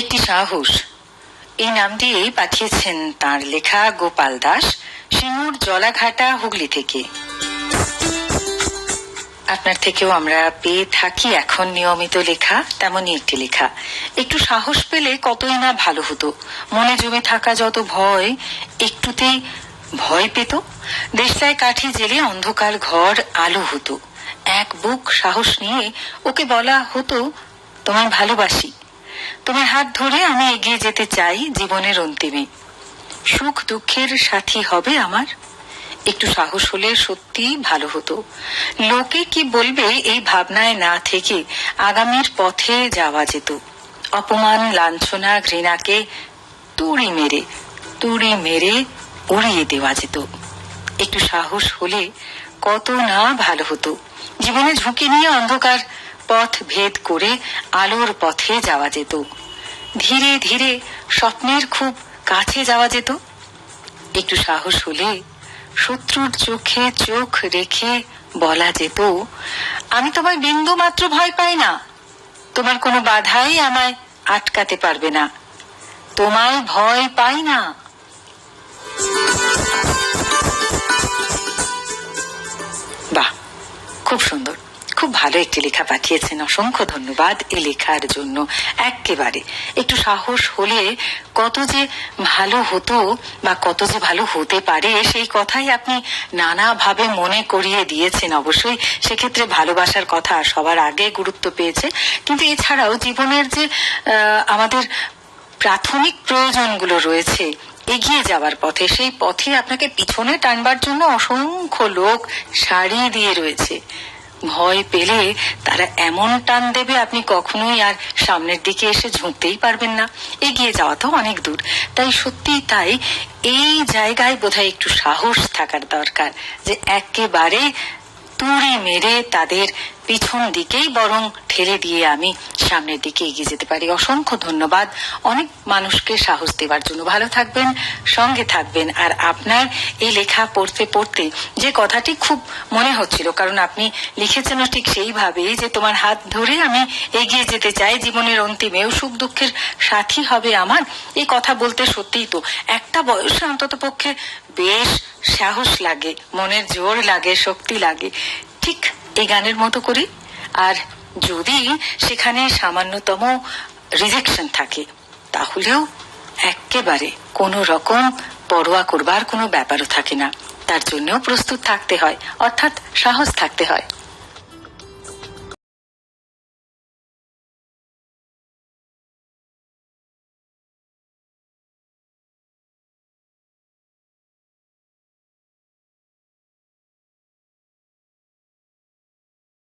সাহস। এই নাম দিয়েই পাঠিয়েছেন তার লেখা গোপাল দাস, সিঙ্গুর জলাঘাটা হুগলি থেকে। আপনার থেকেও আমরা পেয়ে থাকি এখন নিয়মিত লেখা, তেমনই একটি লেখা। একটু সাহস পেলে কতই না ভালো হতো। মনে জমে থাকা যত ভয়, একটুতেই ভয় পেত। দেশলায় কাঠি জেলে অন্ধকার ঘর আলো হতো। এক বুক সাহস নিয়ে ওকে বলা হতো, তোমায় ভালোবাসি। তোমার হাত ধরে আমি এগিয়ে যেতে চাই জীবনের অন্তিমে। সুখ দুঃখের সাথী হবে আমার। একটু সাহস হলে সত্যি ভালো হতো। লোকে কি বলবে এই ভাবনায় না থেকে আগামীর পথে যাওয়া যেত। অপমান, লাঞ্ছনা, ঘৃণাকে তুড়ি মেরে তুড়ি মেরে উড়িয়ে দেওয়া যেত। একটু সাহস হলে কত না ভালো হতো। জীবনে ঝুঁকি নিয়ে অন্ধকার পথ ভেদ করে আলোর পথে যাওয়া যেত। ধীরে ধীরে স্বপ্নের খুব কাছে যাওয়া যেত। একটু সাহস হলে শত্রুর চোখে চোখ রেখে বলা যেত, আমি তোমায় বিন্দু মাত্র ভয় পাই না। তোমার কোনো বাধাই আমায় আটকাতে পারবে না। তোমায় ভয় পাই না। ভালো একটি লেখা পাঠিয়েছেন। অসংখ্য ধন্যবাদ এই লেখার জন্য। একেবারে একটু সাহস হলে কত যে ভালো হতো বা কত যে ভালো হতে পারে, সেই কথাই আপনি নানাভাবে মনে করিয়ে দিয়েছেন অবশ্যই। সেক্ষেত্রে ভালোবাসার কথা সবার আগে গুরুত্ব পেয়েছে। কিন্তু এছাড়াও জীবনের যে আমাদের প্রাথমিক প্রয়োজনগুলো রয়েছে, এগিয়ে যাওয়ার পথে, সেই পথে আপনাকে পিছনে টানবার জন্য অসংখ্য লোক সারিয়ে দিয়ে রয়েছে। ভয় পেলে তারা এমন টান দেবে আপনি কখনোই আর সামনের দিকে এসে ঝুঁকতেই পারবেন না। এগিয়ে যাওয়া তো অনেক দূর। তাই সত্যি তাই এই জায়গায় বোধহয় একটু সাহস থাকার দরকার যে একেবারে তুড়ি মেরে তাদের পিছন দিকেই বরং ঠেলে দিয়ে আমি সামনের দিকে এগিয়ে যেতে পারি। অসংখ্য ধন্যবাদ। অনেক মানুষকে সাহস দেওয়ার জন্য। ভালো থাকবেন, সঙ্গে থাকবেন। আর আপনার এই লেখা পড়তে পড়তে যে কথাটি খুব মনে হচ্ছিল, কারণ আপনি লিখেছেন ঠিক সেইভাবেই যে তোমার হাত ধরে আমি এগিয়ে যেতে চাই, জীবনের অন্তিমেও সুখ দুঃখের সাথী হবে আমার, এই কথা বলতে সত্যিই তো একটা বয়সে অন্তত পক্ষে বেশ সাহস লাগে, মনের জোর লাগে, শক্তি লাগে। ঠিক এই গানের মতো করি। আর যদি সেখানে সামান্যতম রিজেকশন থাকে, তাহলেও একেবারে কোনো রকম পরোয়া করবার কোনো ব্যাপারও থাকে না। তার জন্যও প্রস্তুত থাকতে হয়, অর্থাৎ সাহস থাকতে হয়।